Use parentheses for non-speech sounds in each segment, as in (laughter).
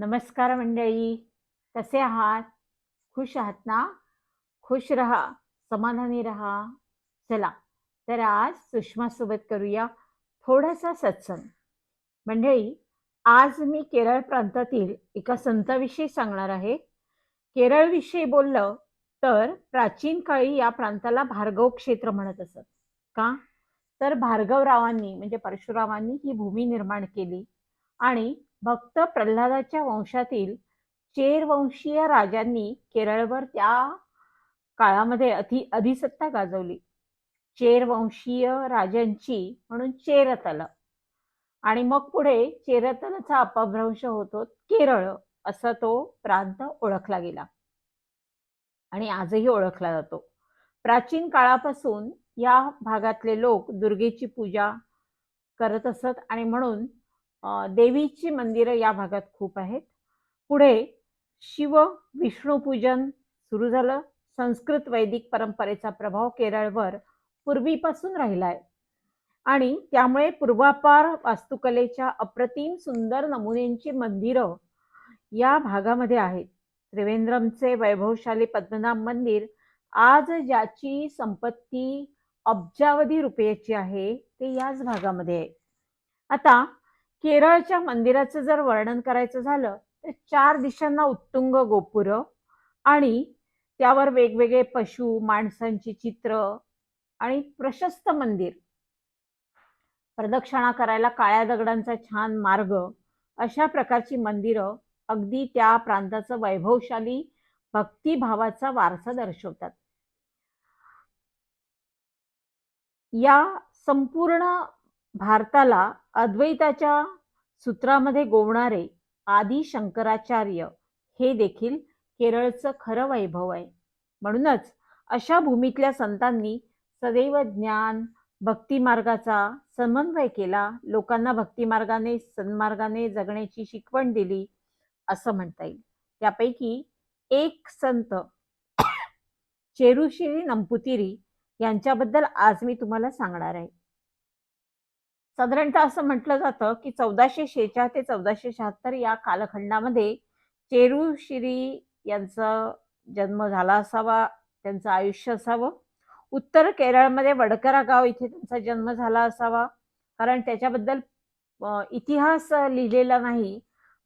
नमस्कार मंडळी. कसे आहात? खुश आहात ना? खुश रहा समाधानी रहा. चला तर आज सुषमासोबत करूया थोडासा सत्संग. मंडळी आज मी केरळ प्रांतातील एका संताविषयी सांगणार आहे. केरळविषयी बोललं तर प्राचीन काळी या प्रांताला भार्गव क्षेत्र म्हणत असत का? तर भार्गवरावांनी म्हणजे परशुरावांनी ही भूमी निर्माण केली आणि भक्त प्रल्हादाच्या वंशातील चेरवंशीय राजांनी केरळवर त्या काळामध्ये अति अधिसत्ता गाजवली. चेरवंशीय राजांची म्हणून चेरतल. आणि मग पुढे चेरतलचा अपभ्रंश होतो केरळ असा तो प्रांत ओळखला गेला. आणि आजही ओळखला जातो. प्राचीन काळापासून या भागातले लोक दुर्गेची पूजा करत असत आणि म्हणून देवीची मंदिरं या भागात खूप आहेत. पुढे शिव विष्णुपूजन सुरू झालं. संस्कृत वैदिक परंपरेचा प्रभाव केरळवर पूर्वीपासून राहिला आहे आणि त्यामुळे पूर्वापार वास्तुकलेच्या अप्रतिम सुंदर नमुन्यांची मंदिरं या भागामध्ये आहेत. त्रिवेंद्रमचे वैभवशाली पद्मनाभ मंदिर आज ज्याची संपत्ती अब्जावधी रुपयाची आहे ते याच भागामध्ये आहे. आता केरळच्या मंदिराचं जर वर्णन करायचं झालं तर चार दिशांना उत्तुंग गोपुर आणि त्यावर वेगवेगळे पशु माणसांची चित्र आणि प्रशस्त मंदिर. प्रदक्षिणा करायला काळ्या दगडांचा छान मार्ग अशा प्रकारची मंदिरं अगदी त्या प्रांताचं वैभवशाली भक्तिभावाचा वारसा दर्शवतात. या संपूर्ण भारताला अद्वैताच्या सूत्रामध्ये गोवणारे आदी शंकराचार्य हे देखील केरळचं खरं वैभव आहे. म्हणूनच अशा भूमीतल्या संतांनी सदैव ज्ञान भक्तिमार्गाचा समन्वय केला. लोकांना भक्तिमार्गाने सन्मार्गाने जगण्याची शिकवण दिली असं म्हणता येईल. त्यापैकी एक संत (coughs) चेरुशिरी नंपुतिरी यांच्याबद्दल आज मी तुम्हाला सांगणार आहे. साधारणतः असं म्हटलं जातं की चौदाशे शेहेचाळ ते चौदाशे शहात्तर या कालखंडामध्ये चेरुशिरी यांचा जन्म झाला असावा त्यांचं आयुष्य असावं. उत्तर केरळमध्ये वडकरा गाव इथे त्यांचा जन्म झाला असावा. कारण त्याच्याबद्दल इतिहास लिहिलेला नाही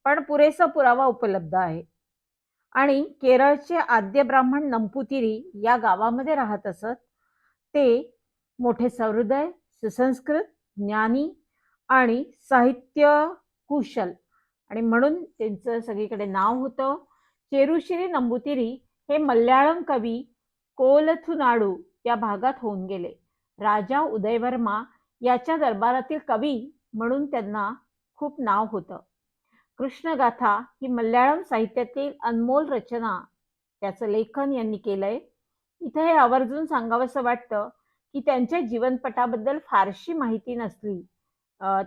पण पुरेसा पुरावा उपलब्ध आहे. आणि केरळचे आद्य ब्राह्मण नंपुतिरी या गावामध्ये राहत असत. ते मोठे सहृदय सुसंस्कृत ज्ञानी आणि साहित्य कुशल आणि म्हणून त्यांचं सगळीकडे नाव होतं. चेरुशिरी नंबुतिरी हे मल्याळम कवी कोलथुनाडू या भागात होऊन गेले. राजा उदयवर्मा याच्या दरबारातील कवी म्हणून त्यांना खूप नाव होतं. कृष्णगाथा ही मल्याळम साहित्यातील अनमोल रचना त्याचं लेखन यांनी केलंय. इथं हे आवर्जून सांगावंसं वाटतं की त्यांच्या जीवनपटाबद्दल फारशी माहिती नसली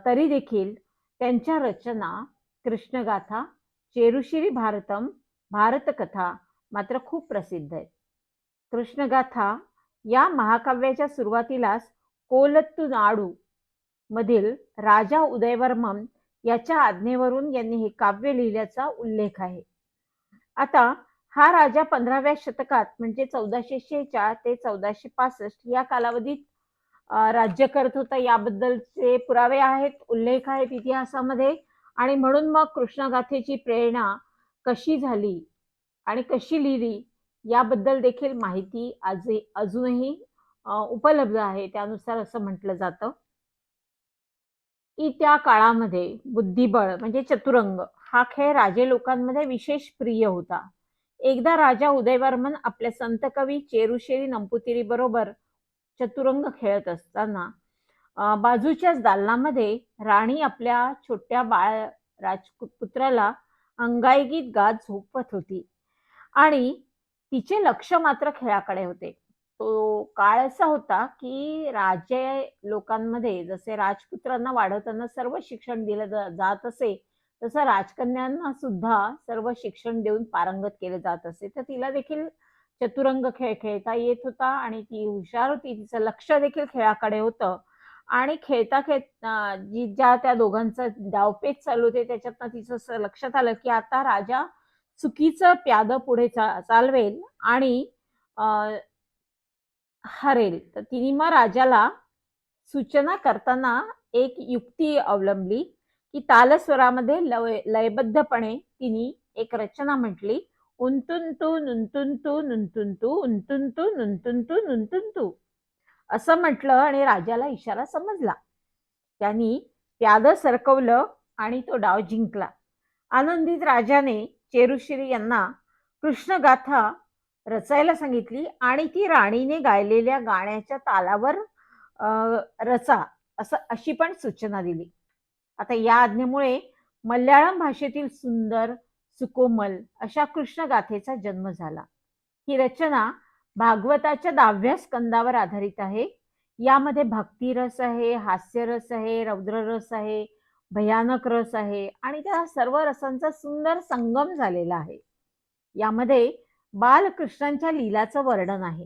तरी देखील त्यांच्या रचना कृष्णगाथा चेरुशिरी भारतम भारतकथा मात्र खूप प्रसिद्ध आहेत. कृष्णगाथा या महाकाव्याच्या सुरुवातीलाच कोलत्तुनाडू मधील राजा उदयवर्मन याच्या आज्ञेवरून यांनी हे काव्य लिहिल्याचा उल्लेख आहे. आता हा राजा पंधराव्या शतकात म्हणजे चौदाशे शेहेचाळ ते चौदाशे पासष्ट या कालावधीत राज्य करत होता. याबद्दलचे पुरावे आहेत उल्लेख आहेत इतिहासामध्ये. आणि म्हणून मग कृष्णगाथेची प्रेरणा कशी झाली आणि कशी लिहिली याबद्दल देखील माहिती आज अजूनही उपलब्ध आहे. त्यानुसार असं म्हटलं जातं की त्या काळामध्ये बुद्धिबळ म्हणजे चतुरंग हा खेळ राजे लोकांमध्ये विशेष प्रिय होता. एकदा राजा उदयवर्मन आपल्या संत कवी चेरुशेरी नंपुतिरी बरोबर चतुरंग खेळत असताना बाजूच्याच दालनामध्ये राणी आपल्या छोट्या बाळ राजपुत्राला अंगाईगीत गात झोपवत होती आणि तिचे लक्ष मात्र खेळाकडे होते. तो काळ असा होता की राजे लोकांमध्ये जसे राजपुत्रांना वाढवताना सर्व शिक्षण दिलं जा- जात असे तसं राजकन्यांना सुद्धा सर्व शिक्षण देऊन पारंगत केले जात असे. तर तिला देखील चतुरंग खेळ खेळता येत होता आणि ती हुशार होती. तिचं लक्ष देखील खेळाकडे होतं. आणि खेळता खेळता जी ज्या त्या दोघांचं डावपेच चालू होते त्याच्यातनं तिचं असं लक्षात आलं की आता राजा चुकीचं प्याद पुढे चा- चालवेल आणि हरेल. तर तिने मग राजाला सूचना करताना एक युक्ती अवलंबली. की तालस्वरामध्ये लय लयबद्धपणे तिने एक रचना म्हटली. उंतुंतू नुंतुंतू नुंतुंतू उंतुंतू नुंतुंतू नुंतुंतू. असं म्हटलं आणि राजाला इशारा समजला. त्यांनी प्याद सरकवलं आणि तो डाव जिंकला. आनंदित राजाने चेरुश्री यांना कृष्णगाथा रचायला सांगितली आणि ती राणीने गायलेल्या गाण्याच्या तालावर अं, रचा असं अशी पण सूचना दिली. आता या आज्ञेमुळे मल्याळम भाषेतील सुंदर सुकोमल अशा कृष्णगाथेचा जन्म झाला. ही रचना भागवताच्या दहाव्या स्कंदावर आधारित आहे. यामध्ये भक्तिरस आहे हास्यरस आहे रौद्ररस आहे भयानक रस आहे आणि त्या सर्व रसांचा सुंदर संगम झालेला आहे. यामध्ये बालकृष्णांच्या लीलाचं वर्णन आहे.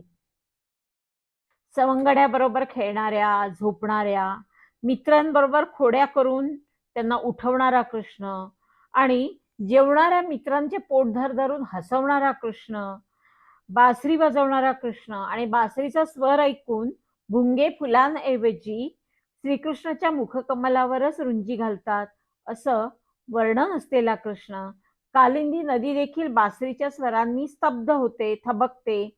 सवंगड्याबरोबर खेळणाऱ्या झोपणाऱ्या मित्रांबरोबर खोड्या करून त्यांना उठवणारा कृष्ण आणि जेवणाऱ्या मित्रांचे पोट धर धरून हसवणारा कृष्ण बासरी वाजवणारा कृष्ण आणि बासरीचा स्वर ऐकून भुंगे फुलांऐवजी श्रीकृष्णाच्या मुखकमलावरच रुंजी घालतात असं वर्णन असलेला कृष्ण. कालिंदी नदी देखील बासरीच्या स्वरांनी स्तब्ध होते थबकते.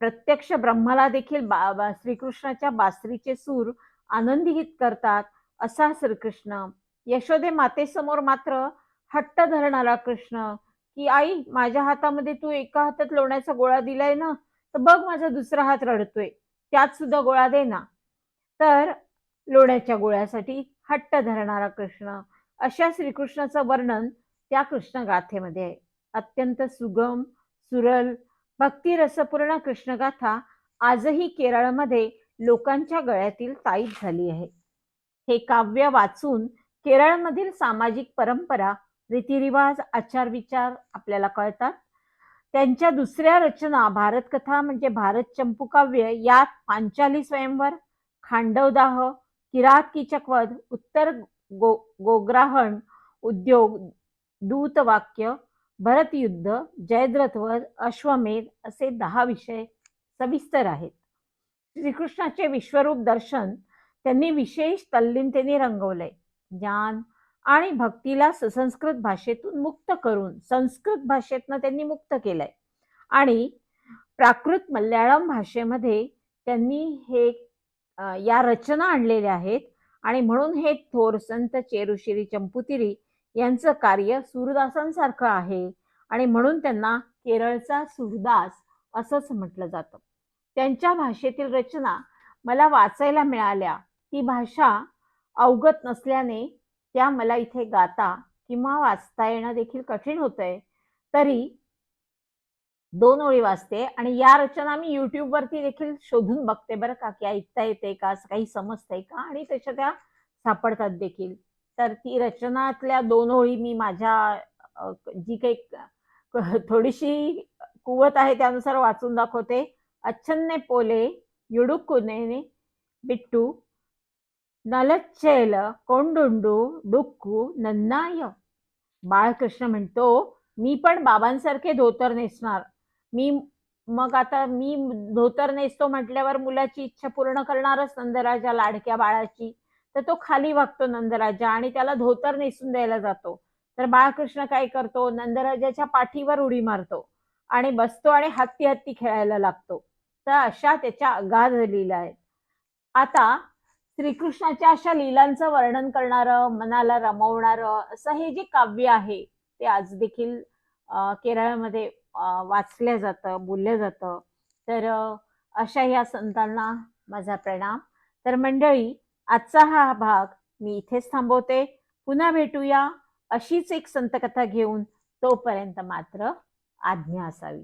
प्रत्यक्ष ब्रह्माला देखील बा, बा श्रीकृष्णाच्या बासरीचे सूर आनंदीहित करतात. असा श्रीकृष्ण. यशोदे मातेसमोर मात्र हट्ट धरणारा कृष्ण. की आई माझ्या हातामध्ये तू एका हातात लोण्याचा गोळा दिलाय ना तर बघ माझा दुसरा हात रडतोय. त्यात सुद्धा गोळा दे ना. तर लोण्याच्या गोळ्यासाठी हट्ट धरणारा कृष्ण. अशा श्रीकृष्णाचं वर्णन त्या कृष्ण गाथेमध्ये आहे. अत्यंत सुगम सुरल भक्तिरसपूर्ण कृष्णगाथा आजही केरळमध्ये लोकांच्या गळ्यातील ताईत झाली आहे. हे काव्य वाचून केरळमधील सामाजिक परंपरा रीतिरिवाज आचारविचार आपल्याला कळतात. त्यांच्या दुसऱ्या रचना भारतकथा म्हणजे भारत चंपूकाव्य यात पांचाली स्वयंवर खांडवदाह किरात कीचकवध उत्तर गो गोग्राहण उद्योग दूतवाक्य भरतयुद्ध जयद्रथवध अश्वमेध असे दहा विषय सविस्तर आहेत. श्रीकृष्णाचे विश्वरूप दर्शन त्यांनी विशेष तल्लीनतेने रंगवलंय ज्ञान आणि भक्तीला सुसंस्कृत भाषेतून मुक्त करून संस्कृत भाषेतनं त्यांनी मुक्त केलंय. आणि प्राकृत मल्याळम भाषेमध्ये त्यांनी हे या रचना आणलेल्या आहेत. आणि म्हणून हे थोर संत चेरुशिरी चंपुतिरी यांचं कार्य सूरदासांसारखं आहे. आणि म्हणून त्यांना केरळचा सूरदास असंच म्हटलं जातं. त्यांच्या भाषेतील रचना मला वाचायला मिळाल्या. ती भाषा अवगत नसल्याने त्या मला इथे गाता किंवा वाचता येणं देखील कठीण होतंय. तरी दोन ओळी वाचते आणि या रचना मी युट्यूब वरती देखील शोधून बघते बरं का की ऐकता येते का काही समजतंय का? आणि त्याच्या त्या सापडतात देखील. तर ती रचनातल्या दोन ओळी मी माझ्या जी काही थोडीशी कुवत आहे त्यानुसार वाचून दाखवते. अच्छन्ने पोले युडुकुने ಬಿಟ್ಟು ನಲಚ್ಚೇಲ कोंडुंडू डुक्कू नन्नाय बाळकृष्ण म्हणतो मी पण बाबांसारखे धोतर नेसणार मी मग आता मी धोतर नेसतो म्हटल्यावर मुलाची इच्छा पूर्ण करणारच नंदराजा लाडक्या बाळाची तर तो खाली वागतो नंदराजा आणि त्याला धोतर नेसून द्यायला जातो तर बाळकृष्ण काय करतो नंदराजाच्या पाठीवर उडी मारतो आणि बसतो आणि हत्ती हत्ती खेळायला लागतो तर अशा त्याच्या अगाध लीला आहेत. आता श्रीकृष्णाच्या अशा लीलांचं वर्णन करणारं मनाला रमवणारं असं हे जे काव्य आहे ते आज देखील केरळमध्ये वाचलं जातं बोललं जातं. तर अशा या संतांना माझा प्रणाम. तर मंडळी आजचा हा भाग मी इथेच थांबवते. पुन्हा भेटूया अशीच एक संतकथा घेऊन तोपर्यंत मात्र आज्ञा असावी.